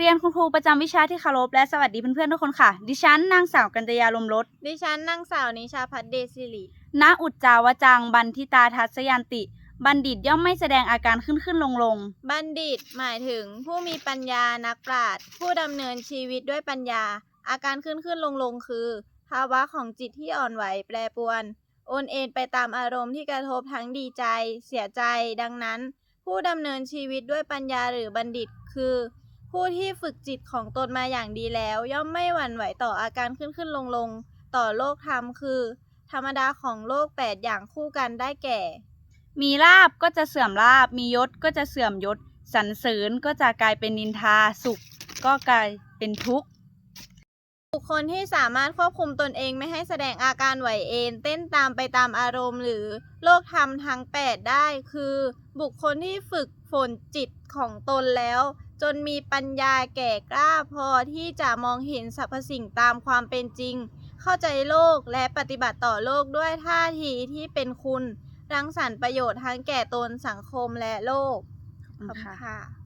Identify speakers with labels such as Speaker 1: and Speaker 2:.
Speaker 1: รียนคุณครูประจำวิชาที่เคารพและสวัสดีเพื่อนๆทุกคนค่ะ ดิฉันนางสาวกัญจยาลมรส
Speaker 2: ดิฉันนางสาวนิชาพัฒน์เดซิริ
Speaker 1: ณอุจจาวจังบันทิตาทัศยันติ บัณฑิตย่อมไม่แสดงอาการขึ้นขึ้นลงลง
Speaker 2: บัณฑิตหมายถึงผู้มีปัญญานักปราชญ์ผู้ดำเนินชีวิตด้วยปัญญา อาการขึ้นขึ้นลงลงคือ ภาวะของจิตที่อ่อนไหวแปรปรวนโอนเอ็นไปตามอารมณ์ที่กระทบทั้งดีใจ เสียใจ ดังนั้น ผู้ดำเนินชีวิตด้วยปัญญาหรือบัณฑิต คือ ผู้ที่ฝึกจิตของตนมาอย่างดีแล้ว ย่อมไม่หวั่นไหวต่ออาการขึ้นขึ้นลงลงต่อโลกธรรมคือ ธรรมดาของโลกแปดอย่างคู่กันได้แก่
Speaker 1: มีลาบก็จะเสื่อมลาบ มียศก็จะเสื่อมยศสรรเสริญก็จะกลายเป็นนินทาสุข ก็กลายเป็นทุกข์
Speaker 2: บุคคลที่สามารถควบคุมตนเองไม่ให้แสดงอาการไหวเอนเต้นตามไปตามอารมณ์ หรือโลกธรรมทั้ง 8 ได้ คือ บุคคลที่ฝึกฝนจิตของตนแล้ว จนมีปัญญาแก่กล้าพอที่จะมองเห็นสรรพสิ่งตามความเป็นจริง เข้าใจโลกและปฏิบัติต่อโลกด้วยท่าทีที่เป็นคุณ รังสรรค์ประโยชน์ทั้งแก่ตนสังคมและโลก
Speaker 1: ขอบคุณค่ะ
Speaker 2: ค่ะ